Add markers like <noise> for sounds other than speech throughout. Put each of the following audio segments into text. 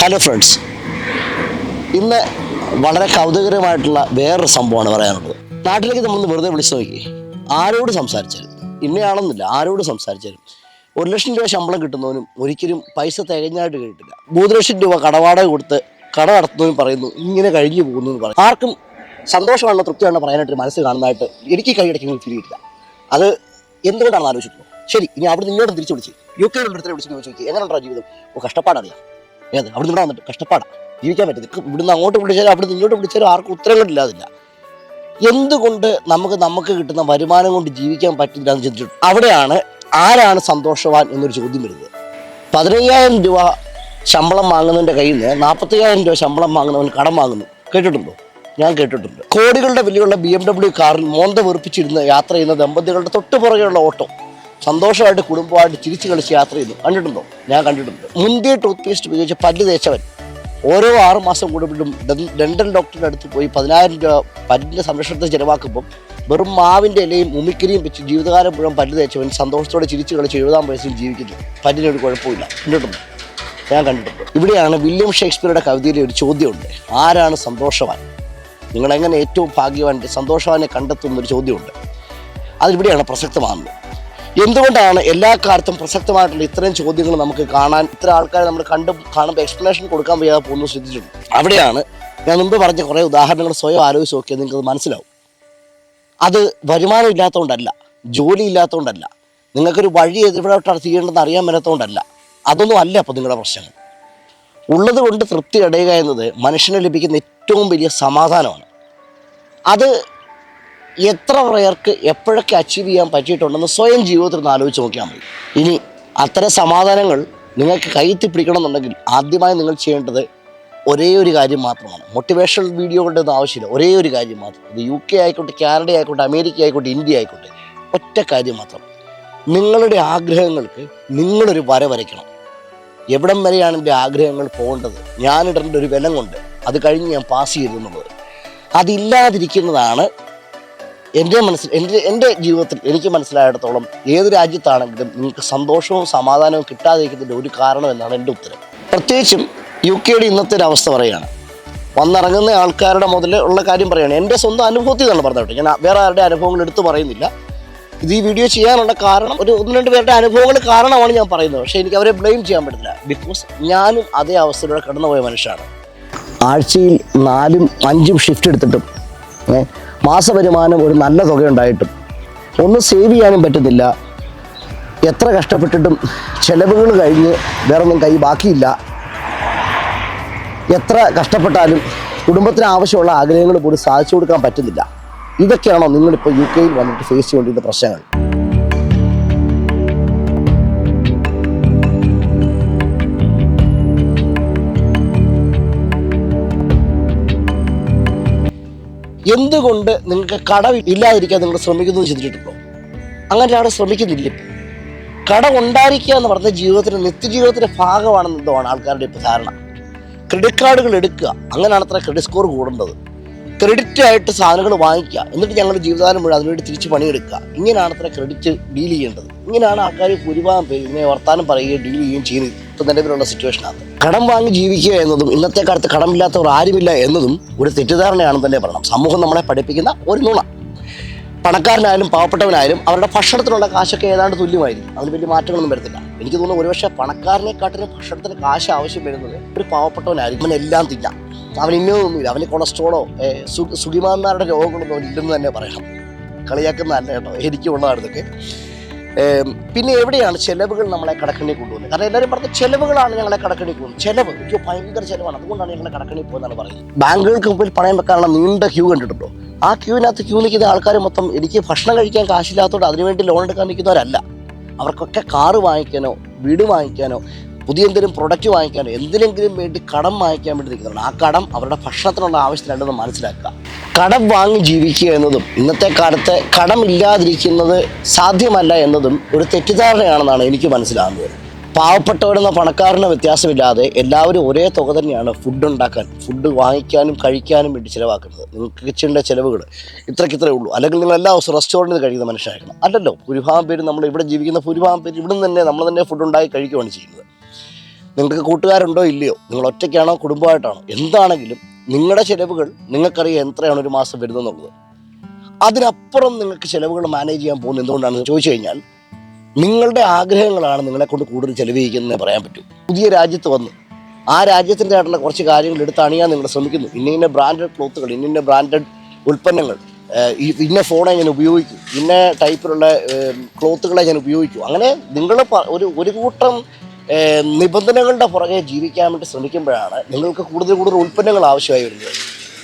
Hello friends ഇന്ന് വളരെ കൗതുകരമായിട്ടുള്ള വേറൊരു സംഭവമാണ് പറയാനുള്ളത്. നാട്ടിലേക്ക് നമ്മൾ വെറുതെ വിളിച്ചു നോക്കി. ആരോട് സംസാരിച്ചാലും ഇന്നയാളൊന്നുമില്ല ആരോട് സംസാരിച്ചാലും ഒരു ലക്ഷം രൂപ ശമ്പളം കിട്ടുന്നവനും ഒരിക്കലും പൈസ തികഞ്ഞായിട്ട് കിട്ടില്ല മൂന്ന് ലക്ഷം രൂപ കടവാടക കൊടുത്ത് കട നടത്തുന്നവനും പറയുന്നു ഇങ്ങനെ കഴിഞ്ഞു പോകുന്നു എന്ന് പറയും. ആർക്കും സന്തോഷമാണോ തൃപ്തിയാണോ പറയാനായിട്ട് മനസ്സ് കാണുന്നതായിട്ട് എനിക്ക് കൈയടക്കുന്ന ഫീൽ അത് എന്തുകൊണ്ടാണെന്ന് ആലോചിച്ചിട്ടുള്ളൂ ശരി ഇനി അവിടെ നിന്നോട് തിരിച്ചു വിളിച്ച്. യു കെ വിളിച്ച് ചോദിച്ചു എങ്ങനെയുണ്ടോ ജീവിതം ഓ കഷ്ടപ്പാടറിയാം. ഏത്? അവിടെ ഇവിടെ വന്നിട്ട് കഷ്ടപ്പാടാണ് ജീവിക്കാൻ പറ്റും ഇവിടുന്ന് അങ്ങോട്ട് വിളിച്ചാലും അവിടുന്ന് ഇങ്ങോട്ട് വിളിച്ചാലും ആർക്കും ഉത്തരം ഉത്തരങ്ങളില്ലാതില്ല എന്തുകൊണ്ട് നമുക്ക് നമുക്ക് കിട്ടുന്ന വരുമാനം കൊണ്ട് ജീവിക്കാൻ പറ്റില്ല എന്ന് ചിന്തിച്ചു. അവിടെയാണ് ആരാണ് സന്തോഷവാൻ എന്നൊരു ചോദ്യം വരുന്നത്. പതിനയ്യായിരം രൂപ ശമ്പളം വാങ്ങുന്നതിന്റെ കയ്യിൽ നിന്ന് നാൽപ്പത്തയ്യായിരം രൂപ ശമ്പളം വാങ്ങുന്നവൻ കടം വാങ്ങുന്നു. കേട്ടിട്ടുണ്ടോ? ഞാൻ കേട്ടിട്ടുണ്ട്. കോടികളുടെ വിലയുള്ള ബി എം ഡബ്ല്യു കാറിൽ മോന്ത വെറുപ്പിച്ചിരുന്ന് യാത്ര ചെയ്യുന്ന ദമ്പതികളുടെ തൊട്ടു പുറകെയുള്ള ഓട്ടോ. സന്തോഷമായിട്ട് കുടുംബമായിട്ട് ചിരിച്ചു കളിച്ച് യാത്ര ചെയ്യുന്നു കണ്ടിട്ടുണ്ടോ? ഞാൻ കണ്ടിട്ടുണ്ട്. മുന്തിയ ടൂത്ത് പേസ്റ്റ് ഉപയോഗിച്ച് പല്ല് തേച്ചവൻ. ഓരോ ആറുമാസം കൂടുമ്പോഴും ഡെന്റൽ ഡോക്ടറുടെ അടുത്ത് പോയി പതിനായിരം രൂപ പല്ലിന്റെ സംരക്ഷണത്തെ ചിലവാക്കുമ്പോൾ വെറും മാവിന്റെ ഇലയും ഉമിക്കരിയും വെച്ച് ജീവിതകാലം മുഴുവൻ പല്ല് തേച്ചവൻ സന്തോഷത്തോടെ ചിരിച്ചു കളിച്ച് എഴുപതാം വയസ്സിൽ ജീവിക്കുന്നു. പല്ലിനൊരു കുഴപ്പമില്ല കണ്ടിട്ടുണ്ട്? ഞാൻ കണ്ടിട്ടുണ്ട്. ഇവിടെയാണ് വില്യം ഷേക്സ്പിയറുടെ കവിതയിലെ ഒരു ചോദ്യമുണ്ട്. ആരാണ് സന്തോഷവാൻ? നിങ്ങളെങ്ങനെ ഏറ്റവും ഭാഗ്യവാൻ? സന്തോഷവാനെ കണ്ടെത്തുന്ന ഒരു ചോദ്യമുണ്ട്. അതിവിടെയാണ് പ്രസക്തമാകുന്നത്. എന്തുകൊണ്ടാണ് എല്ലാ കാലത്തും പ്രസക്തമായിട്ടുള്ള ഇത്രയും ചോദ്യങ്ങൾ നമുക്ക് കാണാൻ ഇത്ര ആൾക്കാരെ നമ്മൾ കണ്ട് കാണുമ്പോൾ എക്സ്പ്ലനേഷൻ കൊടുക്കാൻ വയ്യാതെ പോകുന്നു ശ്രദ്ധിച്ചിട്ടുണ്ട്. അവിടെയാണ് ഞാൻ മുമ്പ് പറഞ്ഞ കുറേ ഉദാഹരണങ്ങൾ സ്വയം ആലോചിച്ച് നോക്കിയാൽ നിങ്ങൾക്ക് മനസ്സിലാവും. അത് വരുമാനം ഇല്ലാത്തതുകൊണ്ടല്ല ജോലി ഇല്ലാത്തതുകൊണ്ടല്ല നിങ്ങൾക്കൊരു വഴി എതിരോട്ട് ചെയ്യേണ്ടതെന്ന് അറിയാൻ മേലാത്തതുകൊണ്ടല്ല. അതൊന്നും അല്ല അപ്പോൾ നിങ്ങളുടെ പ്രശ്നങ്ങൾ. ഉള്ളത് കൊണ്ട് തൃപ്തി അടയുക എന്നത് മനുഷ്യന് ലഭിക്കുന്ന ഏറ്റവും വലിയ സമാധാനമാണ്. അത് എത്ര പേർക്ക് എപ്പോഴൊക്കെ അച്ചീവ് ചെയ്യാൻ പറ്റിയിട്ടുണ്ടെന്ന് സ്വയം ജീവിതത്തിൽ ഒന്ന് ആലോചിച്ച് നോക്കിയാൽ മതി. ഇനി അത്തരം സമാധാനങ്ങൾ നിങ്ങൾക്ക് കയ്യെത്തി പിടിക്കണമെന്നുണ്ടെങ്കിൽ ആദ്യമായി നിങ്ങൾ ചെയ്യേണ്ടത് ഒരേ ഒരു കാര്യം മാത്രമാണ്. മോട്ടിവേഷണൽ വീഡിയോകളുടെ ഒന്നും ആവശ്യമില്ല. ഒരേ ഒരു കാര്യം മാത്രം. ഇത് യു കെ ആയിക്കോട്ടെ കാനഡ ആയിക്കോട്ടെ അമേരിക്ക ആയിക്കോട്ടെ ഇന്ത്യ ആയിക്കോട്ടെ. ഒറ്റ കാര്യം മാത്രം. നിങ്ങളുടെ ആഗ്രഹങ്ങൾക്ക് നിങ്ങളൊരു വര വരയ്ക്കണം. എവിടം വരെയാണ് എന്റെ ആഗ്രഹങ്ങൾ പോകേണ്ടത്? ഞാനിടേണ്ട ഒരു വിലം കൊണ്ട് അത് കഴിഞ്ഞ് ഞാൻ പാസ് ചെയ്തു എന്നുള്ളത്. അതില്ലാതിരിക്കുന്നതാണ് എന്റെ മനസ്സിൽ എന്റെ എന്റെ ജീവിതത്തിൽ എനിക്ക് മനസ്സിലായിടത്തോളം ഏത് രാജ്യത്താണെങ്കിലും നിങ്ങൾക്ക് സന്തോഷവും സമാധാനവും കിട്ടാതിരിക്കുന്നതിന്റെ ഒരു കാരണം എന്നാണ് എന്റെ ഉത്തരം. പ്രത്യേകിച്ചും യു കെയുടെ ഇന്നത്തെ ഒരു അവസ്ഥ പറയുകയാണ്. വന്നിറങ്ങുന്ന ആൾക്കാരുടെ മുതൽ ഉള്ള കാര്യം പറയുകയാണ്. എന്റെ സ്വന്തം അനുഭവത്തിൽ നിന്നാണ് പറഞ്ഞത് കേട്ടോ. ഞാൻ വേറെ ആരുടെ അനുഭവങ്ങൾ എടുത്തു പറയുന്നില്ല. ഇത് ഈ വീഡിയോ ചെയ്യാനുള്ള കാരണം ഒരു ഒന്ന് രണ്ട് പേരുടെ അനുഭവങ്ങൾ കാരണമാണ് ഞാൻ പറയുന്നത്. പക്ഷേ എനിക്ക് അവരെ ബ്ലെയിം ചെയ്യാൻ പറ്റില്ല ബിക്കോസ് ഞാനും അതേ അവസ്ഥയിലൂടെ കടന്നുപോയ മനുഷ്യനാണ്. ആഴ്ചയിൽ നാലും അഞ്ചും ഷിഫ്റ്റ് എടുത്തിട്ടും മാസവരുമാനം ഒരു നല്ല തുക ഉണ്ടായിട്ടും ഒന്നും സേവ് ചെയ്യാനും പറ്റുന്നില്ല. എത്ര കഷ്ടപ്പെട്ടിട്ടും ചിലവുകൾ കഴിഞ്ഞ് വേറെ ഒന്നും കൈ ബാക്കിയില്ല. എത്ര കഷ്ടപ്പെട്ടാലും കുടുംബത്തിന് ആവശ്യമുള്ള ആഗ്രഹങ്ങൾ പോലും സാധിച്ചു കൊടുക്കാൻ പറ്റുന്നില്ല. ഇതൊക്കെയാണോ നിങ്ങളിപ്പോൾ യു കെയിൽ വന്നിട്ട് ഫേസ് ചെയ്യേണ്ടിയിരുന്ന പ്രശ്നങ്ങൾ? എന്തുകൊണ്ട് നിങ്ങൾക്ക് കട ഇല്ലാതിരിക്കാൻ നിങ്ങൾ ശ്രമിക്കുന്നു ചിന്തിച്ചിട്ടുണ്ടോ? അങ്ങനെ അവിടെ ശ്രമിക്കുന്നില്ല? കട ഉണ്ടായിരിക്കുക എന്ന് പറഞ്ഞ ജീവിതത്തിന്റെ നിത്യജീവിതത്തിന്റെ ഭാഗമാണെന്ന് എന്തോമാണ് ആൾക്കാരുടെ ഇപ്പോൾ ധാരണ ക്രെഡിറ്റ് കാർഡുകൾ എടുക്കുക. അങ്ങനെയാണ് അത്ര ക്രെഡിറ്റ് സ്കോർ കൂടേണ്ടത്. ക്രെഡിറ്റ് ആയിട്ട് സാധനങ്ങൾ വാങ്ങിക്കുക. എന്നിട്ട് ഞങ്ങളുടെ ജീവിതകാലം മുഴുവൻ അതിനുവേണ്ടി തിരിച്ച് പണിയെടുക്കുക. ഇങ്ങനെയാണ് അത്ര ക്രെഡിറ്റ് ഡീൽ ചെയ്യേണ്ടത്. ഇങ്ങനെയാണ് ആൾക്കാർ ഭൂരിഭാഗം പേര് ഇങ്ങനെ വർത്താനം പറയുകയും ഡീൽ ചെയ്യുകയും ചെയ്യുന്നത്. ഇപ്പം നിലവിലുള്ള സിറ്റുവേഷനാണ് കടം വാങ്ങി ജീവിക്കുക എന്നതും ഇന്നത്തെ കാലത്ത് കടമില്ലാത്തവർ ആരുമില്ല എന്നതും ഒരു തെറ്റിദ്ധാരണയാണെന്ന് തന്നെ പറയണം. സമൂഹം നമ്മളെ പഠിപ്പിക്കുന്ന ഒരു നുണ. പണക്കാരനായാലും പാവപ്പെട്ടവനായാലും അവരുടെ ഭക്ഷണത്തിനുള്ള കാശൊക്കെ ഏതാണ്ട് തുല്യമായിരിക്കും. അതിന് വലിയ മാറ്റങ്ങളൊന്നും വരത്തില്ല. എനിക്ക് തോന്നുന്നു ഒരുപക്ഷെ പണക്കാരനെക്കാട്ടിലും ഭക്ഷണത്തിന് കാശ് ആവശ്യം വരുന്നത് ഒരു പാവപ്പെട്ടവനായിരിക്കും. അവനെല്ലാം തിന്നാം. അവൻ ഇന്നതൊന്നുമില്ല അവന് കൊളസ്ട്രോളോ സുഖിമാന്മാരുടെ രോഗങ്ങളൊന്നും ഇല്ലെന്ന് തന്നെ പറയാം കളിയാക്കുന്നതല്ല കേട്ടോ എനിക്കുള്ളതാണ് ഇതൊക്കെ. പിന്നെ എവിടെയാണ് ചെലവുകൾ നമ്മളെ കടക്കണി കൊണ്ടുപോകുന്നത് കാരണം എല്ലാവരും പറഞ്ഞ ചെലവുകളാണ് ഞങ്ങളെ കടക്കണി കൊണ്ടുപോകുന്നത് ചെലവ് അയ്യോ ഭയങ്കര ചെലവാണ്. അതുകൊണ്ടാണ് ഞങ്ങളെ കടക്കണി പോകുന്നതാണ് പറയുന്നത്. ബാങ്കുകൾക്ക് മുമ്പിൽ പറയാൻ വെക്കാനുള്ള നീണ്ട ക്യൂ കണ്ടിട്ടുണ്ടോ? ആ ക്യൂവിനകത്ത് ക്യൂ നിൽക്കുന്ന ആൾക്കാർ മൊത്തം എനിക്ക് ഭക്ഷണം കഴിക്കാൻ കാശില്ലാത്തതുകൊണ്ട് അതിനുവേണ്ടി ലോൺ എടുക്കാൻ നിൽക്കുന്നവരല്ല. അവർക്കൊക്കെ കാറ് വാങ്ങിക്കാനോ വീട് വാങ്ങിക്കാനോ പുതിയ എന്തെങ്കിലും പ്രൊഡക്റ്റ് വാങ്ങിക്കാൻ എന്തിനെങ്കിലും വേണ്ടി കടം വാങ്ങിക്കാൻ വേണ്ടി നിൽക്കുന്നുണ്ട്. ആ കടം അവരുടെ ഭക്ഷണത്തിനുള്ള ആവശ്യത്തിനുണ്ടെന്ന് മനസ്സിലാക്കുക. കടം വാങ്ങി ജീവിക്കുക എന്നതും ഇന്നത്തെ കാലത്ത് കടമില്ലാതിരിക്കുന്നത് സാധ്യമല്ല എന്നതും ഒരു തെറ്റിദ്ധാരണയാണെന്നാണ് എനിക്ക് മനസ്സിലാകുന്നത്. പാവപ്പെട്ടവരെന്ന പണക്കാരന് വ്യത്യാസമില്ലാതെ എല്ലാവരും ഒരേ തുക തന്നെയാണ് ഫുഡ് ഉണ്ടാക്കാൻ ഫുഡ് വാങ്ങിക്കാനും കഴിക്കാനും വേണ്ടി ചിലവാക്കുന്നത്. നിങ്ങൾക്ക് കിച്ചണിന്റെ ചിലവുകൾ ഇത്രയ്ക്ക് ഇത്രയേ ഉള്ളൂ. അല്ലെങ്കിൽ നിങ്ങൾ എല്ലാ ദിവസവും റെസ്റ്റോറന്റിൽ കഴിക്കുന്ന മനുഷ്യരായിരിക്കണം അല്ലല്ലോ ഭൂരിഭാഗം പേര് നമ്മൾ ഇവിടെ ജീവിക്കുന്ന ഭൂരിഭാഗം പേര് ഇവിടെ നിന്ന് തന്നെ നമ്മൾ തന്നെ ഫുഡ് ഉണ്ടാക്കി കഴിക്കുകയാണ് ചെയ്യുന്നത്. നിങ്ങൾക്ക് കൂട്ടുകാരുണ്ടോ ഇല്ലയോ? നിങ്ങൾ ഒറ്റയ്ക്കാണോ? കുടുംബമായിട്ടാണോ? എന്താണെങ്കിലും നിങ്ങളുടെ ചിലവുകൾ നിങ്ങൾക്കറിയാം എത്രയാണ് ഒരു മാസം വരുന്നതെന്നുള്ളത് അതിനപ്പുറം നിങ്ങൾക്ക് ചിലവുകൾ മാനേജ് ചെയ്യാൻ പോകുന്നത് എന്തുകൊണ്ടാണെന്ന് ചോദിച്ചു കഴിഞ്ഞാൽ നിങ്ങളുടെ ആഗ്രഹങ്ങളാണ് നിങ്ങളെ കൊണ്ട് കൂടുതൽ ചെലവഴിക്കുന്നതെന്ന് പറയാൻ പറ്റും. പുതിയ രാജ്യത്ത് വന്ന് ആ രാജ്യത്തിന്റെതായിട്ടുള്ള കുറച്ച് കാര്യങ്ങൾ എടുത്ത് അണിയാൻ നിങ്ങൾ ശ്രമിക്കുന്നു. ഇന്ന ഇന്ന ബ്രാൻഡഡ് ക്ലോത്തുകൾ ഇന്ന ഇന്ന ബ്രാൻഡഡ് ഉൽപ്പന്നങ്ങൾ ഇന്ന ഫോണെ ഞാൻ ഉപയോഗിക്കും ഇന്ന ടൈപ്പിലുള്ള ക്ലോത്തുകളെ ഞാൻ ഉപയോഗിക്കും. അങ്ങനെ നിങ്ങൾ ഒരു ഒരു കൂട്ടം നിബന്ധനകളുടെ പുറകെ ജീവിക്കാൻ വേണ്ടി ശ്രമിക്കുമ്പോഴാണ് നിങ്ങൾക്ക് കൂടുതൽ കൂടുതൽ ഉൽപ്പന്നങ്ങൾ ആവശ്യമായി വരുന്നത്.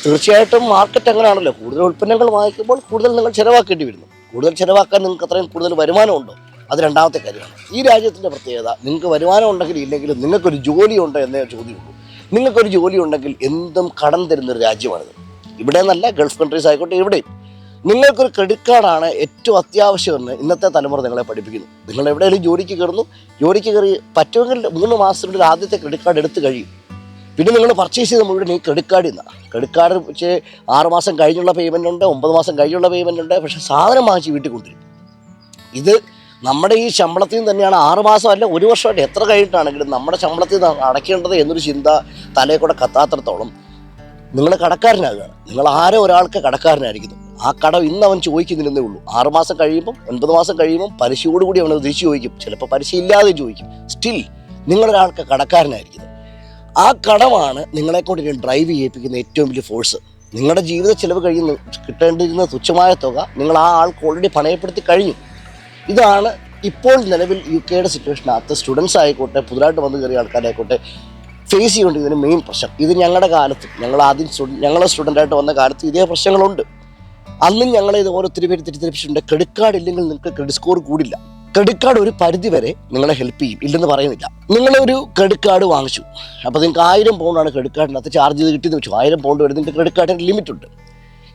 തീർച്ചയായിട്ടും മാർക്കറ്റ് അങ്ങനെയാണല്ലോ. കൂടുതൽ ഉൽപ്പന്നങ്ങൾ വാങ്ങിക്കുമ്പോൾ കൂടുതൽ നിങ്ങൾ ചിലവാക്കേണ്ടി വരുന്നു. കൂടുതൽ ചിലവാക്കാൻ നിങ്ങൾക്ക് അത്രയും കൂടുതൽ വരുമാനമുണ്ടോ? അത് രണ്ടാമത്തെ കാര്യമാണ്. ഈ രാജ്യത്തിന്റെ പ്രത്യേകത നിങ്ങൾക്ക് വരുമാനം ഉണ്ടെങ്കിൽ ഇല്ലെങ്കിലും നിങ്ങൾക്കൊരു ജോലി ഉണ്ടോ എന്നേ ചോദ്യമുള്ളൂ. നിങ്ങൾക്കൊരു ജോലി ഉണ്ടെങ്കിൽ എന്തും കടം തരുന്നൊരു രാജ്യമാണിത്. ഇവിടെ നിന്നല്ല ഗൾഫ് കൺട്രീസ് ആയിക്കോട്ടെ ഇവിടെയും നിങ്ങൾക്കൊരു ക്രെഡിറ്റ് കാർഡാണ് ഏറ്റവും അത്യാവശ്യമെന്ന് ഇന്നത്തെ തലമുറ നിങ്ങളെ പഠിപ്പിക്കുന്നു. നിങ്ങൾ എവിടെയെങ്കിലും ജോലിക്ക് കയറുന്നു ജോലിക്ക് കയറി പറ്റുമെങ്കിൽ മൂന്ന് മാസത്തിനുള്ളിൽ ആദ്യത്തെ ക്രെഡിറ്റ് കാർഡ് എടുത്ത് കഴിയും. പിന്നെ നിങ്ങൾ പർച്ചേസ് ചെയ്ത് മുഴുവൻ ഈ ക്രെഡിറ്റ് കാർഡിൽ നിന്നാണ് ക്രെഡിറ്റ് കാർഡ് പക്ഷേ ആറ് മാസം കഴിഞ്ഞുള്ള പേയ്മെന്റ് ഉണ്ട് ഒമ്പത് മാസം കഴിഞ്ഞുള്ള പേയ്മെന്റ് ഉണ്ട് പക്ഷേ സാധനം വാങ്ങിച്ച് വീട്ടിൽ കൊണ്ടുവരും. ഇത് നമ്മുടെ ഈ ശമ്പളത്തിൽ നിന്ന് തന്നെയാണ് ആറ് മാസം അല്ല ഒരു വർഷമായിട്ട് എത്ര കഴിഞ്ഞിട്ടാണെങ്കിലും നമ്മുടെ ശമ്പളത്തിൽ നിന്ന് അടയ്ക്കേണ്ടത് എന്നൊരു ചിന്ത തലയിൽ കൂടെ കത്താത്തിടത്തോളം നിങ്ങൾ കടക്കാരനാകുകയാണ്. നിങ്ങൾ ആരോ ഒരാൾക്ക് കടക്കാരനായിരിക്കുന്നു. ആ കടം ഇന്ന് അവൻ ചോദിക്കുന്നില്ലെന്നേ ഉള്ളൂ. ആറുമാസം കഴിയുമ്പം ഒൻപത് മാസം കഴിയുമ്പം പലിശയോടുകൂടി അവൻ തിരിച്ചു ചോദിക്കും. ചിലപ്പോൾ പലിശ ഇല്ലാതെ ചോദിക്കും. സ്റ്റിൽ നിങ്ങളൊരാൾക്ക് കടക്കാരനായിരിക്കുന്നത്. ആ കടമാണ് നിങ്ങളെക്കൊണ്ട് ഞാൻ ഡ്രൈവ് ചെയ്യിപ്പിക്കുന്ന ഏറ്റവും വലിയ ഫോഴ്സ് നിങ്ങളുടെ ജീവിത ചെലവ് കഴിയുന്ന കിട്ടേണ്ടിരുന്ന തുച്ഛമായ തുക നിങ്ങൾ ആ ആൾക്ക് ഓൾറെഡി പണയപ്പെടുത്തി കഴിഞ്ഞു. ഇതാണ് ഇപ്പോൾ നിലവിൽ യു കെയുടെ സിറ്റുവേഷനകത്ത് സ്റ്റുഡൻസ് ആയിക്കോട്ടെ പുതുതായിട്ട് വന്നു കയറിയ ആൾക്കാരായിക്കോട്ടെ ഫേസ് ചെയ്തുകൊണ്ടിരിക്കുന്ന മെയിൻ പ്രശ്നം. ഇത് ഞങ്ങളുടെ കാലത്ത് ഞങ്ങൾ ആദ്യം ഞങ്ങളെ സ്റ്റുഡന്റായിട്ട് വന്ന കാലത്ത് ഇതേ പ്രശ്നങ്ങളുണ്ട്. അന്നും ഞങ്ങൾ ഇത് ഒത്തിരി പേര് തെറ്റിദ്ധരിപ്പിച്ചിട്ടുണ്ട്. ക്രെഡിറ്റ് കാർഡ് ഇല്ലെങ്കിൽ നിങ്ങൾക്ക് ക്രെഡിറ്റ് സ്കോർ കൂടില്ല. ക്രെഡിറ്റ് കാർഡ് ഒരു പരിധി വരെ നിങ്ങളെ ഹെൽപ്പ് ചെയ്യും. ഇല്ലെന്ന് പറയുന്നില്ല. നിങ്ങളൊരു ക്രെഡിറ്റ് കാർഡ് വാങ്ങിച്ചു. അപ്പോൾ നിങ്ങൾക്ക് ആയിരം പൗണ്ടാണ് ക്രെഡിറ്റ് കാർഡിനകത്ത് ചാർജ് ചെയ്ത് കിട്ടിയെന്ന് വെച്ചു. ആയിരം പൗണ്ട് വരെ നിങ്ങൾക്ക് ക്രെഡിറ്റ് കാർഡിന് ലിമിറ്റ് ഉണ്ട്.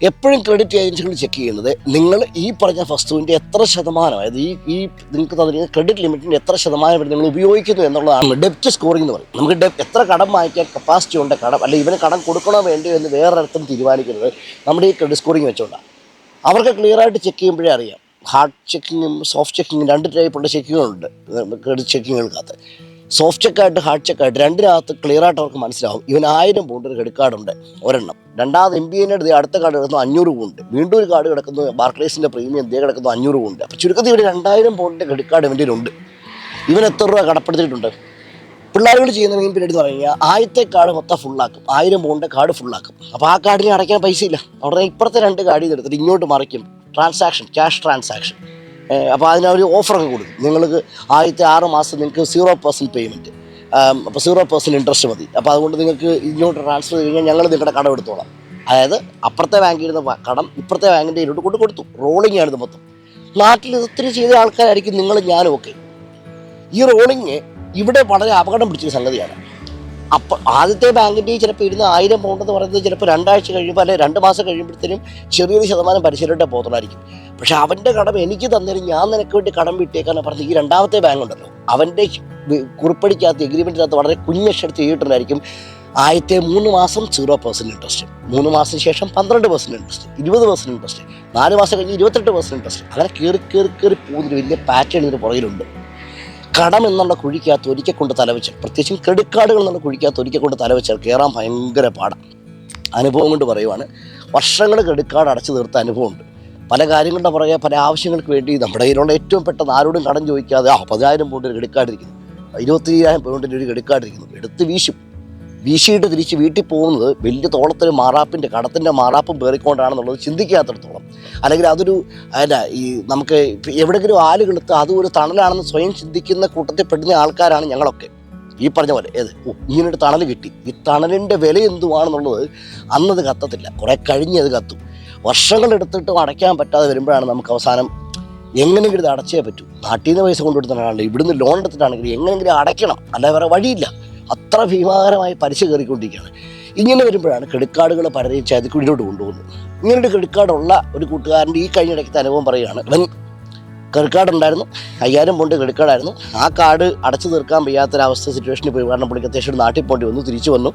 എപ്പോഴും ക്രെഡിറ്റ് ഏജൻസികൾ ചെക്ക് ചെയ്യുന്നത് നിങ്ങൾ ഈ പറഞ്ഞ വസ്തുവിന്റെ എത്ര ശതമാനം അതായത് ഈ ഈ നിങ്ങൾക്ക് തന്നിരിക്കുന്ന ക്രെഡിറ്റ് ലിമിറ്റിന്റെ എത്ര ശതമാനം വരെ നിങ്ങൾ ഉപയോഗിക്കുന്നു എന്നുള്ളതാണ് ഡെപ്റ്റ് സ്കോറിംഗ് എന്ന് പറയുന്നത്. നമുക്ക് ഡെപ് എത്ര കടം വാങ്ങിക്കാൻ കപ്പാസിറ്റി ഉണ്ട് കടം അല്ലെങ്കിൽ ഇവന് കടം കൊടുക്കണോ വേണ്ടയോ എന്ന് വേറൊരിടത്തും തീരുമാനിക്കുന്നത് നമ്മുടെ ഈ ക്രെഡിറ്റ് സ്കോറിംഗ് വെച്ചുകൊണ്ടാണ് അവർക്ക് ക്ലിയർ ആയിട്ട് ചെക്ക് ചെയ്യുമ്പോഴേ അറിയാം. ഹാർഡ് ചെക്കിങ്ങും സോഫ്റ്റ് ചെക്കിങ്ങും രണ്ട് ടൈപ്പുള്ള ചെക്കിങ്ങുകളുണ്ട് ക്രെഡിറ്റ് ചെക്കിങ്ങുകൾക്കകത്ത് സോഫ്റ്റ് ചെക്കായിട്ട് ഹാർഡ് ചെക്കായിട്ട് രണ്ടിനകത്ത് ക്ലിയർ ആയിട്ട് അവർക്ക് മനസ്സിലാവും. ഇവൻ ആയിരം പൗണ്ട് ഒരു ക്രെഡിറ്റ് കാർഡ് ഉണ്ട് ഒരെണ്ണം. രണ്ടാമത് എം ബി എന്റെ അടുത്ത് അടുത്ത കാർഡ് കിടക്കുന്നു അഞ്ഞൂറ് പൗണ്ട് വീണ്ടും ഒരു കാർഡ് കിടക്കുന്നു ബാർക്ലേസിന്റെ പ്രീമിയം ദേ കിടക്കുന്നു അഞ്ഞൂറ് പൗണ്ട് അപ്പോൾ ചുരുക്കത്തിൽ ഒരു രണ്ടായിരം പൗണ്ടിന്റെ ക്രെഡിറ്റ് കാർഡ് ഇവന്റെ ഉണ്ട് ഇവൻ എത്ര രൂപ കടപ്പെടുത്തിയിട്ടുണ്ട്? പിള്ളേരുകൾ ചെയ്യുന്ന മെയിൻ പീരീഡ് എന്ന് പറഞ്ഞു കഴിഞ്ഞാൽ ആദ്യത്തെ കാർഡ് മൊത്തം ഫുള്ളാക്കും ആയിരം പൗണ്ട് കാർഡ് ഫുള്ളാക്കും അപ്പോൾ ആ കാർഡിന് അടയ്ക്കാൻ പൈസ ഇല്ല അവിടെ ഇപ്പുറത്തെ രണ്ട് കാർഡിൽ നിന്ന് എടുത്തിട്ട് ഇങ്ങോട്ട് മറിക്കും. ട്രാൻസാക്ഷൻ ക്യാഷ് ട്രാൻസാക്ഷൻ അപ്പോൾ അതിന് അവർ ഓഫറൊക്കെ കൊടുക്കും. നിങ്ങൾക്ക് ആദ്യത്തെ ആറ് മാസം നിങ്ങൾക്ക് സീറോ പെർസെന്റ് പേയ്മെന്റ് അപ്പോൾ സീറോ പെർസെന്റ് ഇൻട്രസ്റ്റ് മതി. അപ്പോൾ അതുകൊണ്ട് നിങ്ങൾക്ക് ഇങ്ങോട്ട് ട്രാൻസ്ഫർ ചെയ്ത് കഴിഞ്ഞാൽ ഞങ്ങൾ നിങ്ങളുടെ കടം എടുത്തോളാം. അതായത് അപ്പുറത്തെ ബാങ്കിൽ ഇരുന്ന കടം ഇപ്പുറത്തെ ബാങ്കിന്റെ ഇതിലോട്ട് കൊണ്ട് കൊടുത്തു. റോളിംഗ് ആണ് ഇത് മൊത്തം. നാട്ടിൽ ഒത്തിരി ചെയ്ത ആൾക്കാരായിരിക്കും നിങ്ങൾ ഞാനും ഒക്കെ. ഈ റോളിങ് ഇവിടെ വളരെ അപകടം പിടിച്ചൊരു സംഗതിയാണ്. അപ്പോൾ ആദ്യത്തെ ബാങ്കിന്റെ ചിലപ്പോൾ ഇരുന്ന് ആയിരം പൗണ്ട് എന്ന് പറയുന്നത് ചിലപ്പോൾ രണ്ടാഴ്ച കഴിയുമ്പോൾ അല്ലെങ്കിൽ രണ്ട് മാസം കഴിയുമ്പോഴത്തേനും ചെറിയൊരു ശതമാനം പലിശയിലോട്ട് പോകുന്നതായിരിക്കും പക്ഷെ അവന്റെ കടം എനിക്ക് തന്നിരുന്നു ഞാൻ നിനക്ക് വേണ്ടി കടം വിട്ടേക്കാന്ന് പറഞ്ഞ് ഈ രണ്ടാമത്തെ ബാങ്ക് ഉണ്ടല്ലോ. അവന്റെ കുറിപ്പടിക്കകത്ത് എഗ്രിമെന്റിനകത്ത് വളരെ കുഞ്ഞക്ഷരത്തിൽ ചെയ്തിട്ടുണ്ടായിരിക്കും ആദ്യത്തെ മൂന്ന് മാസം സീറോ പെർസെന്റ് ഇൻട്രസ്റ്റ് മൂന്ന് മാസത്തിന് ശേഷം പന്ത്രണ്ട് പെർസെന്റ് ഇൻട്രസ്റ്റ് ഇരുപത് പെർസെന്റ് ഇൻട്രസ്റ്റ് നാല് മാസം കഴിഞ്ഞ് ഇരുപത്തെട്ട് പെർസെന്റ് ഇൻട്രസ്റ്റ് അങ്ങനെ കയറി കയറി കയറി പോകുന്നൊരു വലിയ പാറ്റേൺ ഇതിന് പുറകിലുണ്ട്. കടം എന്നുള്ള കുഴിക്കകത്ത് ഒരിക്കൽ കൊണ്ട് തലവെച്ച് പ്രത്യേകിച്ചും ക്രെഡിറ്റ് കാർഡുകൾ എന്നുള്ള കുഴിക്കകത്ത് ഒരിക്കൽ കൊണ്ട് തലവെച്ചാൽ കയറാൻ ഭയങ്കര പാടാണ് അനുഭവം കൊണ്ട് പറയുവാണ് വർഷങ്ങൾ ക്രെഡിറ്റ് കാർഡ് അടച്ചു തീർത്ത അനുഭവമുണ്ട്. പല കാര്യങ്ങളുടെ പുറകെ പല ആവശ്യങ്ങൾക്ക് വേണ്ടി നമ്മുടെ കയ്യിലുള്ള ഏറ്റവും പെട്ടെന്ന് ആരോടും കടം ചോദിക്കാതെ ആ പതിനായിരം പൗണ്ടിന് ക്രെഡിറ്റ് കാർഡ് ഇരിക്കുന്നു. ഇരുപത്തിയ്യായിരം പൗണ്ടിന്റെ ഒരു ക്രെഡിറ്റ് കാർഡ് ഇരിക്കുന്നു. എടുത്ത് വീശും. വീശിയിട്ട് തിരിച്ച് വീട്ടിൽ പോകുന്നത് വലിയ തോളത്തിൽ മാറാപ്പിന്റെ കടത്തിന്റെ മാറാപ്പും പേറിക്കൊണ്ടാണെന്നുള്ളത് ചിന്തിക്കാത്തടത്തോളം. അല്ലെങ്കിൽ അതൊരു അല്ല ഈ നമുക്ക് എവിടെയെങ്കിലും ആലുകളെടുത്ത് അതും ഒരു തണലാണെന്ന് സ്വയം ചിന്തിക്കുന്ന കൂട്ടത്തിൽ പെടുന്ന ആൾക്കാരാണ് ഞങ്ങളൊക്കെ. ഈ പറഞ്ഞ പോലെ ഏത്? ഇങ്ങനൊരു തണൽ കിട്ടി. ഈ തണലിന്റെ വില എന്തുവാണെന്നുള്ളത് അന്നത് കത്തത്തില്ല. കുറേ കഴിഞ്ഞ് അത് കത്തും. വർഷങ്ങളെടുത്തിട്ടും അടയ്ക്കാൻ പറ്റാതെ വരുമ്പോഴാണ് നമുക്ക് അവസാനം എങ്ങനെയെങ്കിലും ഇത് അടച്ചേ പറ്റൂ. നാട്ടിൽ നിന്ന് പൈസ കൊണ്ടുകൊടുത്തിട്ടാണെങ്കിൽ ഇവിടുന്ന് ലോൺ എടുത്തിട്ടാണെങ്കിൽ എങ്ങനെയെങ്കിലും അടയ്ക്കണം. അല്ലാതെ വേറെ വഴിയില്ല. അത്ര ഭീമാകരമായി പലിശ കയറിക്കൊണ്ടിരിക്കുകയാണ്. ഇങ്ങനെ വരുമ്പോഴാണ് ക്രെഡിറ്റ് കാർഡുകൾ പലരെയും ചതിക്കുഴിയിലോട്ട് കൊണ്ടുപോകുന്നത്. ഇങ്ങനൊരു ക്രെഡിറ്റ് കാർഡുള്ള ഒരു കൂട്ടുകാരന്റെ ഈ കഴിഞ്ഞ ഇടയ്ക്ക് അനുഭവം പറയുകയാണ് ഇവൻ ക്രെഡിറ്റ് കാർഡ് ഉണ്ടായിരുന്നു അയ്യായിരം പോണ്ട് ക്രെഡിറ്റ് കാർഡായിരുന്നു ആ കാർഡ് അടച്ചു തീർക്കാൻ വയ്യാത്തൊരവസ്ഥ സിറ്റുവേഷനിൽ പോയി. കാരണം പുള്ളിക്ക് അത്യാവശ്യം നാട്ടിൽ പോണ്ടി വന്നു തിരിച്ചു വന്നു.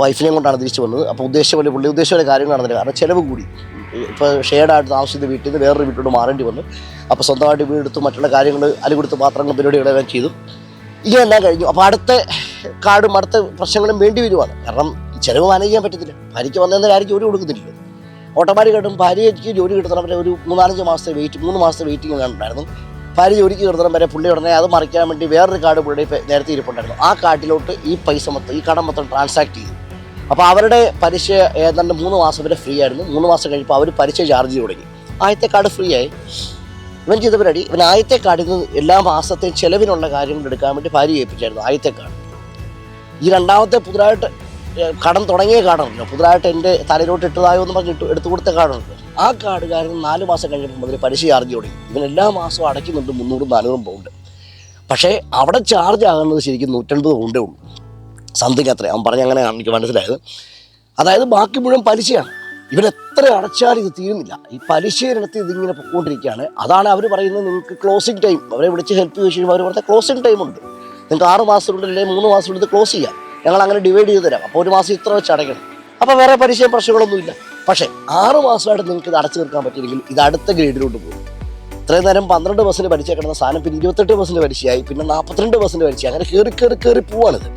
വൈഫിനെയും കൊണ്ടാണ് തിരിച്ചു വന്നത്. അപ്പോൾ ഉദ്ദേശം പോലെ പുള്ളി ഉദ്ദേശം പോലെ കാര്യങ്ങൾ നടന്നില്ല. കാരണം ചിലവ് കൂടി. ഇപ്പോൾ ഷെയർഡായിട്ട് താമസിച്ച വീട്ടിൽ നിന്ന് വേറൊരു വീട്ടിലോട്ട് മാറേണ്ടി വന്നു. അപ്പോൾ സ്വന്തമായിട്ട് വീടെടുത്ത് മറ്റുള്ള കാര്യങ്ങൾ അലുകൊടുത്ത് പാത്രങ്ങൾ പരിപാടികളെല്ലാം ചെയ്തു. ഇങ്ങനെല്ലാം കഴിഞ്ഞു. അപ്പോൾ അടുത്ത കാർഡും അടുത്ത പ്രശ്നങ്ങളും വേണ്ടി വരുവാണ്. കാരണം ചിലവ് മാനേജ് ചെയ്യാൻ പറ്റത്തില്ല. ഭാര്യയ്ക്ക് വന്നതിന് ആരും ജോലി കൊടുക്കുന്നില്ലല്ലോ ഓട്ടോമാറ്റിക്കായിട്ടും ഭാര്യയ്ക്ക് ജോലി കിട്ടുന്ന വരെ ഒരു മൂന്നാലഞ്ച് മാസത്തെ വെയിറ്റ് മൂന്ന് മാസത്തെ വെയിറ്റിംഗ് ഉണ്ടായിരുന്നു. ഭാര്യ ജോലിക്ക് കിടന്നിടം വരെ പുള്ളി ഉടനെ അത് മറിക്കാൻ വേണ്ടി വേറൊരു കാർഡ് പുള്ളി നേരത്തെ ഇരിപ്പുണ്ടായിരുന്നു. ആ കാർഡിലോട്ട് ഈ പൈസ മൊത്തം ഈ കടം മൊത്തം ട്രാൻസാക്ട് ചെയ്തു. അപ്പോൾ അവരുടെ പലിശ ഏതാണ്ട് മൂന്ന് മാസം വരെ ഫ്രീ ആയിരുന്നു. മൂന്ന് മാസം കഴിയുമ്പോൾ അവർ പലിശ ചാർജ് തുടങ്ങി. ആദ്യത്തെ കാർഡ് ഫ്രീ ആയി. ഇവൻ ചെയ്ത പരിപാടി ഇവൻ ആദ്യത്തെ കാർഡിൽ നിന്ന് എല്ലാ മാസത്തെയും ചിലവിനുള്ള കാര്യങ്ങൾ എടുക്കാൻ വേണ്ടി ഭാര്യ ഏൽപ്പിച്ചായിരുന്നു ആദ്യത്തെ കാർഡ് ഈ രണ്ടാമത്തെ പുതുതായിട്ട് കടം തുടങ്ങിയ കാർഡുണ്ടല്ലോ പുതുതായിട്ട് എന്റെ തലയിലോട്ട് ഇട്ടതായോ എന്ന് പറഞ്ഞിട്ട് എടുത്തു കൊടുത്ത കാർഡുണ്ട് ആ കാർഡുകാരൻ നാല് മാസം കഴിഞ്ഞപ്പോൾ മുതൽ പലിശ ചാർജ് തുടങ്ങി. ഇവൻ എല്ലാ മാസവും അടയ്ക്കുന്നുണ്ട് മുന്നൂറും നാനൂറും പൗണ്ട്. പക്ഷേ അവിടെ ചാർജ് ആകുന്നത് ശരിക്കും നൂറ്റൻപത് പൗണ്ടേ ഉള്ളൂ. സംതിങ് അത്ര. അവൻ പറഞ്ഞ അങ്ങനെയാണ് എനിക്ക് മനസ്സിലായത്. അതായത് ബാക്കി മുഴുവൻ പലിശയാണ്. ഇവൻ എത്ര അടച്ചാലും ഇത് തീരുന്നില്ല. ഈ പലിശയിനടുത്ത് ഇതിങ്ങനെ പൊക്കോണ്ടിരിക്കുകയാണ്. അതാണ് അവർ പറയുന്നത് നിങ്ങൾക്ക് ക്ലോസിംഗ് ടൈം അവരെ വിളിച്ച് ഹെൽപ്പ് ചോദിച്ചു കഴിയുമ്പോൾ അവർ പറഞ്ഞ ക്ലോസിംഗ് ടൈം ഉണ്ട്. നിങ്ങൾക്ക് ആറ് മാസത്തിനുള്ളിൽ അല്ലെങ്കിൽ മൂന്ന് മാസത്തിനുള്ളിൽ ക്ലോസ് ചെയ്യാം. ഞങ്ങൾ അങ്ങനെ ഡിവൈഡ് ചെയ്ത് തരാം. അപ്പോൾ ഒരു മാസം ഇത്ര വെച്ച് അടയ്ക്കണം. അപ്പോൾ വേറെ പരിശയം പ്രശ്നങ്ങളൊന്നുമില്ല. പക്ഷേ ആറ് മാസമായിട്ട് നിങ്ങൾക്ക് ഇത് അടച്ചു തീർക്കാൻ പറ്റിയില്ലെങ്കിൽ ഇത് അടുത്ത ഗ്രേഡിലോട്ട് പോകും. ഇത്രയും നേരം പന്ത്രണ്ട് ബസ്സിന് പരിചയ കിടന്ന സാധനം പിന്നെ ഇരുപത്തെട്ട് ബസ്സിന് പരിചയമായി പിന്നെ നാൽപ്പത്തിരണ്ട് ബസ്സിന് പരിചയം അങ്ങനെ കയറി കയറി കയറി പോവാണിത്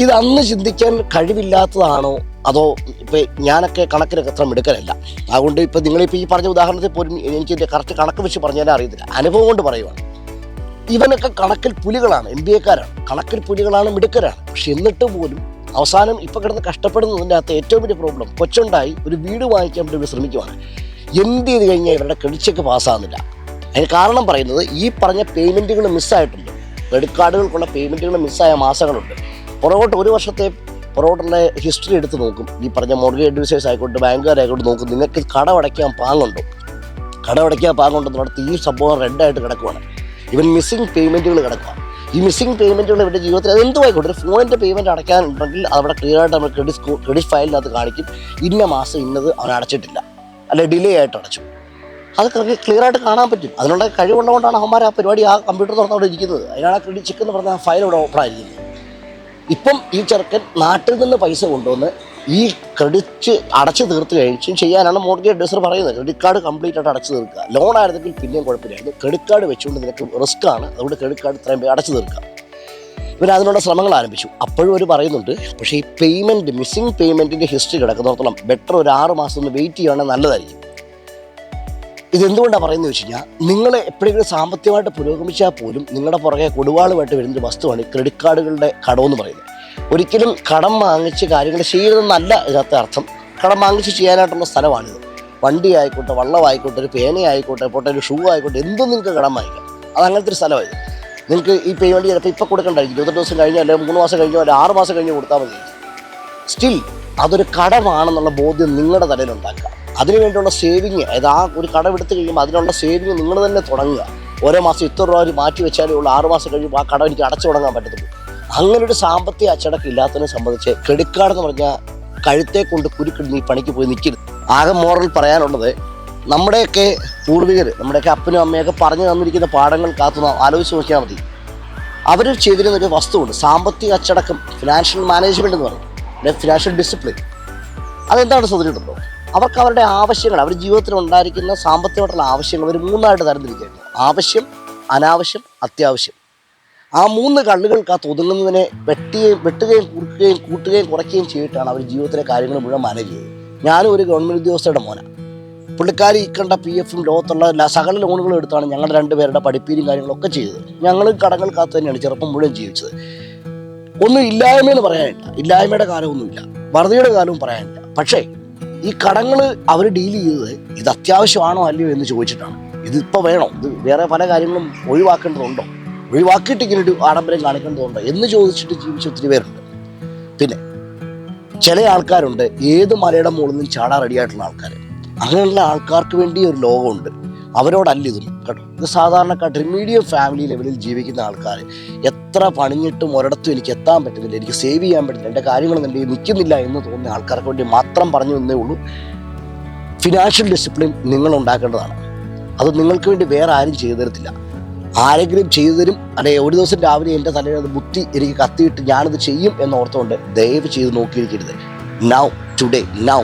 ഇത്. അന്ന് ചിന്തിക്കാൻ കഴിവില്ലാത്തതാണോ? അതോ ഇപ്പം ഞാനൊക്കെ കണക്കിനൊക്കെ അത്ര മിടുക്കലല്ല അതുകൊണ്ട് ഇപ്പം നിങ്ങളിപ്പോൾ ഈ പറഞ്ഞ ഉദാഹരണത്തിൽ പോലും എനിക്ക് കറക്റ്റ് കണക്ക് വെച്ച് പറഞ്ഞാലേ അറിയത്തില്ല. അനുഭവം കൊണ്ട് പറയുവാണ്. ഇവനൊക്കെ കണക്കിൽ പുലികളാണ് എം ബി എക്കാരാണ്. കണക്കിൽ പുലികളാണ് മിടുക്കരാണ്. പക്ഷെ എന്നിട്ട് പോലും അവസാനം ഇപ്പം കിടന്ന് കഷ്ടപ്പെടുന്നതിന്റെ അകത്ത് ഏറ്റവും വലിയ പ്രോബ്ലം കൊച്ചുണ്ടായി ഒരു വീട് വാങ്ങിക്കാൻ വേണ്ടി ശ്രമിക്കുവാണ്. എന്ത് ചെയ്ത് കഴിഞ്ഞാൽ ഇവരുടെ ക്രെഡിറ്റ് ചെക്ക് പാസ്സാകുന്നില്ല അതിന് കാരണം പറയുന്നത് ഈ പറഞ്ഞ പേയ്മെന്റുകൾ മിസ്സായിട്ടുണ്ട് ക്രെഡിറ്റ് കാർഡുകൾക്കുള്ള പേയ്മെന്റുകൾ മിസ്സായ മാസങ്ങളുണ്ട്. പുറകോട്ട് ഒരു വർഷത്തെ പുറകോട്ടുള്ള ഹിസ്റ്ററി എടുത്ത് നോക്കും. ഈ പറഞ്ഞ മോർഗേജ് അഡ്വൈസേഴ്സ് ആയിക്കോട്ടെ ബാങ്കുകാരായിക്കോട്ടെ നോക്കും. നിങ്ങൾക്ക് കടമടയ്ക്കാൻ പാങ്ങുണ്ടോ? കടമടയ്ക്കാൻ പാങ്ങുണ്ടെന്നിടത്ത് ഈ സംഭവം റെഡായിട്ട് കിടക്കുവാണ്. ഇവൻ മിസ്സിംഗ് പേയ്മെന്റുകൾ കിടക്കുക ഈ മിസ്സിംഗ് പേയ്മെന്റുകൾ ഇവരുടെ ജീവിതത്തിൽ അത് എന്തുമായിക്കോട്ടെ ഒരു ഫോണിന്റെ പേയ്മെന്റ് അടയ്ക്കാനുണ്ടെങ്കിൽ അവിടെ ക്ലിയർ ആയിട്ട് നമ്മൾ ക്രെഡിറ്റ് സ്കോ ക്രെഡിറ്റ് ഫയലിനകത്ത് കാണിക്കും. ഇന്ന മാസം ഇന്നത് അവൻ അടച്ചിട്ടില്ല. അല്ലെ ഡിലേ ആയിട്ട് അടച്ചു. അത് ക്ലിയർ ആയിട്ട് കാണാൻ പറ്റും. അതിനുള്ള കഴിവുള്ളതുകൊണ്ടാണ് അവന്മാർ ആ പരിപാടി ആ കമ്പ്യൂട്ടർ തുറന്നവിടെ ഇരിക്കുന്നത്. അതിനാണ് ആ ക്രെഡിറ്റ് ചെക്ക് എന്ന് പറഞ്ഞ ആ ഫയൽ ഇവിടെ ഓപ്പൺ ആയിരിക്കുന്നത് ഇപ്പം ഈ ചെറുക്കൻ നാട്ടിൽ നിന്ന് പൈസ കൊണ്ടുവന്ന് ഈ ക്രെഡിറ്റ് അടച്ചു തീർത്ത് കഴിച്ചും ചെയ്യാനാണ് മോർഗേജ് അഡ്വൈസർ പറയുന്നത്. ക്രെഡിറ്റ് കാർഡ് കംപ്ലീറ്റ് ആയിട്ട് അടച്ചു തീർക്കുക. ലോൺ ആയിരുന്നെങ്കിൽ പിന്നെയും കുഴപ്പമില്ലായിരുന്നു. ക്രെഡിറ്റ് കാർഡ് വെച്ചുകൊണ്ട് നിനക്ക് റിസ്ക് ആണ്. അതുകൊണ്ട് ക്രെഡിറ്റ് കാർഡ് ഇത്രയും അടച്ചു തീർക്കുക. ഇവർ അതിനുള്ള ശ്രമങ്ങൾ ആരംഭിച്ചു. അപ്പോഴും അവർ പറയുന്നുണ്ട് പക്ഷേ ഈ പേയ്മെന്റ് മിസ്സിംഗ് പേയ്മെന്റിന്റെ ഹിസ്റ്ററി കിടക്കുന്നിടത്തോളം ബെറ്റർ ഒരു ആറ് മാസം ഒന്ന് വെയിറ്റ് ചെയ്യുകയാണെങ്കിൽ നല്ലതായിരിക്കും. ഇതെന്തുകൊണ്ടാണ് പറയുന്നത് വെച്ച് കഴിഞ്ഞാൽ നിങ്ങൾ എപ്പോഴെങ്കിലും സാമ്പത്തികമായിട്ട് പുരോഗമിച്ചാൽ പോലും നിങ്ങളുടെ പുറകെ കൊടുവാളുമായിട്ട് വരുന്നൊരു വസ്തുവാണ് ക്രെഡിറ്റ് കാർഡുകളുടെ കടമെന്ന് പറയുന്നത്. ഒരിക്കലും കടം വാങ്ങിച്ച് കാര്യങ്ങൾ ചെയ്യരുതെന്നല്ല ഇതിനകത്ത് അർത്ഥം. കടം വാങ്ങിച്ച് ചെയ്യാനായിട്ടുള്ള സ്ഥലമാണിത്. വണ്ടി ആയിക്കോട്ടെ വള്ളമായിക്കോട്ടെ ഒരു പേന ആയിക്കോട്ടെ പോട്ടെ ഒരു ഷൂ ആയിക്കോട്ടെ എന്തും നിങ്ങൾക്ക് കടം വാങ്ങിക്കാം. അത് അങ്ങനത്തെ ഒരു സ്ഥലമായി നിങ്ങൾക്ക് ഈ പേയ്മെന്റ് ചിലപ്പോൾ ഇപ്പോൾ കൊടുക്കണ്ടായിരിക്കും. ഇരുപത്തെട്ട് ദിവസം കഴിഞ്ഞോ അല്ലെങ്കിൽ മൂന്ന് മാസം കഴിഞ്ഞോ അല്ലെങ്കിൽ ആറ് മാസം കഴിഞ്ഞോ കൊടുത്താൽ മതി. സ്റ്റിൽ അതൊരു കടമാണെന്നുള്ള ബോധ്യം നിങ്ങളുടെ തലയിൽ ഉണ്ടാക്കുക. അതിനുവേണ്ടിയുള്ള സേവിങ് അതായത് ആ ഒരു കടം കടമെടുത്ത് കഴിയുമ്പോൾ അതിനുള്ള സേവിങ് നിങ്ങൾ തന്നെ തുടങ്ങുക. ഓരോ മാസം ഇത്ര രൂപ മാറ്റി വെച്ചാലേ ഉള്ളൂ. ആറ് മാസം കഴിയുമ്പോൾ ആ കടം എനിക്ക് അടച്ചു തുടങ്ങാൻ പറ്റത്തുള്ളൂ. അങ്ങനെ ഒരു സാമ്പത്തിക അച്ചടക്കം ഇല്ലാത്തതിനെ സംബന്ധിച്ച് ക്രെഡിറ്റ് കാർഡ് എന്ന് പറഞ്ഞാൽ കഴുത്തെ കൊണ്ട് കുരുക്കിട്ട് നീ പണിക്ക് പോയി നിൽക്കരുത് ആകെ മോറൽ പറയാനുള്ളത് നമ്മുടെയൊക്കെ പൂർവികർ നമ്മുടെയൊക്കെ അപ്പനും അമ്മയൊക്കെ പറഞ്ഞു തന്നിരിക്കുന്ന പാഠങ്ങൾ കാത്തു നാം ആലോചിച്ച് നോക്കിയാൽ മതി. അവർ ചെയ്തിരുന്ന ഒരു വസ്തുവുണ്ട് സാമ്പത്തിക അച്ചടക്കം ഫിനാൻഷ്യൽ മാനേജ്മെന്റ് എന്ന് പറയും. അല്ലെങ്കിൽ ഫിനാൻഷ്യൽ ഡിസിപ്ലിൻ അതെന്താണ് ശ്രദ്ധിച്ചിട്ടുണ്ടോ അവർക്ക് അവരുടെ ആവശ്യങ്ങൾ അവർ ജീവിതത്തിൽ ഉണ്ടായിരിക്കുന്ന സാമ്പത്തികമായിട്ടുള്ള ആവശ്യങ്ങൾ അവർ മൂന്നായിട്ട് തരംതിരിക്കുകയാണ്. ആവശ്യം അനാവശ്യം അത്യാവശ്യം. ആ മൂന്ന് കണ്ണുകൾക്കകത്ത് ഒതുങ്ങുന്നതിനെ വെട്ടുകയും വെട്ടുകയും കുറുക്കുകയും കൂട്ടുകയും കുറയ്ക്കുകയും ചെയ്തിട്ടാണ് അവർ ജീവിതത്തിലെ കാര്യങ്ങൾ മുഴുവൻ മാനേജ് ചെയ്തത്. ഞാനും ഒരു ഗവൺമെന്റ് ഉദ്യോഗസ്ഥരുടെ മോനാണ് പുള്ളിക്കാരി ഈ കണ്ട പി എഫും ലോകത്തുള്ള സകല ലോണുകളും എടുത്താണ് ഞങ്ങളുടെ രണ്ടുപേരുടെ പഠിപ്പീരും കാര്യങ്ങളൊക്കെ ചെയ്തത്. ഞങ്ങൾ കടങ്ങൾക്കകത്ത് തന്നെയാണ് ചെറുപ്പം മുഴുവൻ ജീവിച്ചത്. ഒന്നും ഇല്ലായ്മയെന്ന് പറയാനില്ല. ഇല്ലായ്മയുടെ കാലമൊന്നുമില്ല. വറുതിയുടെ കാലവും പറയാനില്ല. പക്ഷേ ഈ കടങ്ങൾ അവർ ഡീൽ ചെയ്തത് ഇത് അത്യാവശ്യമാണോ അല്ലയോ എന്ന് ചോദിച്ചിട്ടാണ്. ഇതിപ്പോൾ വേണോ? ഇത് വേറെ പല കാര്യങ്ങളും ഒഴിവാക്കേണ്ടതുണ്ടോ? ഒഴിവാക്കിയിട്ട് ഇങ്ങനെ ഒരു ആഡംബരം കാണിക്കേണ്ടതുണ്ടോ എന്ന് ചോദിച്ചിട്ട് ജീവിച്ച ഒത്തിരി പേരുണ്ട്. പിന്നെ ചില ആൾക്കാരുണ്ട് ഏത് മലയുടെ മുകളിൽ നിന്നും ചാടാൻ റെഡിയായിട്ടുള്ള ആൾക്കാർ അങ്ങനെയുള്ള ആൾക്കാർക്ക് വേണ്ടി ഒരു ലോകമുണ്ട്. അവരോടല്ല ഇതും കേട്ടോ. ഇത് സാധാരണക്കാട്ട് മീഡിയം ഫാമിലി ലെവലിൽ ജീവിക്കുന്ന ആൾക്കാർ എത്ര പണിഞ്ഞിട്ടും ഒരിടത്തും എനിക്ക് എത്താൻ പറ്റുന്നില്ല എനിക്ക് സേവ് ചെയ്യാൻ പറ്റുന്നില്ല എന്റെ കാര്യങ്ങളൊന്നും എന്റെ നിൽക്കുന്നില്ല എന്ന് തോന്നുന്ന ആൾക്കാർക്ക് വേണ്ടി മാത്രം പറഞ്ഞു എന്നേ ഉള്ളൂ. ഫിനാൻഷ്യൽ ഡിസിപ്ലിൻ നിങ്ങൾ ഉണ്ടാക്കേണ്ടതാണ്. അത് നിങ്ങൾക്ക് വേണ്ടി വേറെ ആരും ചെയ്തു തരത്തില്ല. ആരെങ്കിലും ചെയ്തു തരും അല്ലെങ്കിൽ ഒരു ദിവസം രാവിലെ എന്റെ തലയിൽ അത് ബുദ്ധി എനിക്ക് കത്തിയിട്ട് ഞാനത് ചെയ്യും എന്ന് ഓർത്തുകൊണ്ട് ദയവ് ചെയ്ത് നോക്കിയിരിക്കരുത്. നൗ ടുഡേ നൗ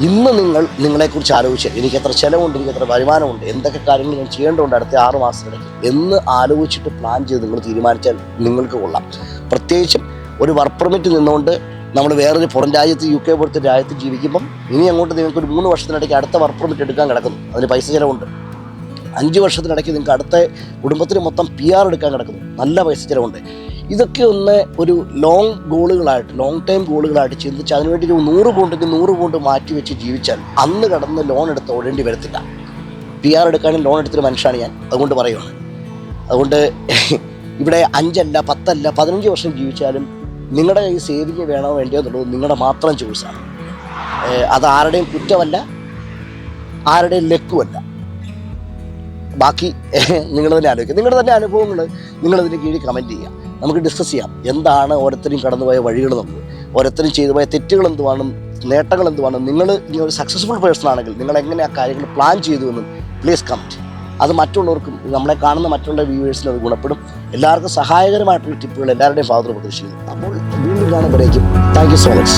ഇന്ന് നിങ്ങൾ നിങ്ങളെക്കുറിച്ച് ആലോചിച്ച് എനിക്ക് എത്ര ചിലവുണ്ട് എനിക്ക് എത്ര വരുമാനമുണ്ട് എന്തൊക്കെ കാര്യങ്ങൾ ഞാൻ ചെയ്യേണ്ടതുണ്ട് അടുത്ത ആറ് മാസത്തിലേക്ക് എന്ന് ആലോചിച്ചിട്ട് പ്ലാൻ ചെയ്ത് നിങ്ങൾ തീരുമാനിച്ചാൽ നിങ്ങൾക്ക് കൊള്ളാം. പ്രത്യേകിച്ചും ഒരു വർക്ക് പെർമിറ്റ് നിന്നുകൊണ്ട് നമ്മൾ വേറൊരു പുറം രാജ്യത്ത് യു കെ പോലത്തെ രാജ്യത്ത് ജീവിക്കുമ്പം ഇനി അങ്ങോട്ട് നിങ്ങൾക്ക് ഒരു മൂന്ന് വർഷത്തിനിടയ്ക്ക് അടുത്ത വർക്ക് പെർമിറ്റ് എടുക്കാൻ കിടക്കുന്നു. അതിന് പൈസ ചിലവുണ്ട്. അഞ്ച് വർഷത്തിനിടയ്ക്ക് നിങ്ങൾക്ക് അടുത്ത കുടുംബത്തിന് മൊത്തം പി ആർ എടുക്കാൻ കിടക്കുന്നു. നല്ല പൈസ ചിലവുണ്ട്. ഇതൊക്കെ ഒന്ന് ഒരു ലോങ് ഗോളുകളായിട്ട് ലോങ് ടൈം ഗോളുകളായിട്ട് ചിന്തിച്ച് അതിനുവേണ്ടി ഒരു നൂറ് പൗണ്ടെങ്കിൽ നൂറ് പൗണ്ട് മാറ്റി വെച്ച് ജീവിച്ചാൽ അന്ന് കടന്ന് ലോൺ എടുത്ത് ഓടേണ്ടി വരത്തില്ല. പി ആർ എടുക്കാനും ലോൺ എടുത്തൊരു മനുഷ്യനാണ് ഞാൻ. അതുകൊണ്ട് പറയുകയാണ് അതുകൊണ്ട് <laughs> ഇവിടെ അഞ്ചല്ല പത്തല്ല പതിനഞ്ച് വർഷം ജീവിച്ചാലും നിങ്ങളുടെ കയ്യിൽ സേവിങ് വേണോ വേണ്ടിയോ എന്നുള്ളത് നിങ്ങളുടെ മാത്രം ചോയ്സാണ് അത് ആരുടെയും കുറ്റമല്ല ആരുടെയും ലക്കുമല്ല. ബാക്കി നിങ്ങൾ തന്നെ ആലോചിക്കുക. നിങ്ങളുടെ തന്നെ അനുഭവങ്ങൾ നിങ്ങളതിന് കീഴിൽ കമന്റ് ചെയ്യുക. നമുക്ക് ഡിസ്കസ് ചെയ്യാം. എന്താണ് ഓരോരുത്തരും കടന്നുപോയ വഴികൾ നമുക്ക്? ഓരോരുത്തരും ചെയ്തു പോയ തെറ്റുകൾ എന്തുവാണ്? നേട്ടങ്ങൾ എന്തുവാണ്? നിങ്ങൾ ഇനി ഒരു സക്സസ്ഫുൾ പേഴ്സൺ ആണെങ്കിൽ നിങ്ങൾ എങ്ങനെ ആ കാര്യങ്ങൾ പ്ലാൻ ചെയ്തു എന്നും പ്ലീസ് കമന്റ് അത് മറ്റുള്ളവർക്കും നമ്മളെ കാണുന്ന മറ്റുള്ള വ്യൂവേഴ്സിനും അത് ഗുണപ്പെടും. എല്ലാവർക്കും സഹായകരമായിട്ടുള്ള ടിപ്പുകൾ എല്ലാവരുടെയും ഭാഗത്ത് പ്രതീക്ഷിക്കുന്നു. അപ്പോൾ വീണ്ടും കാണുമ്പോഴേക്കും. Thank you so much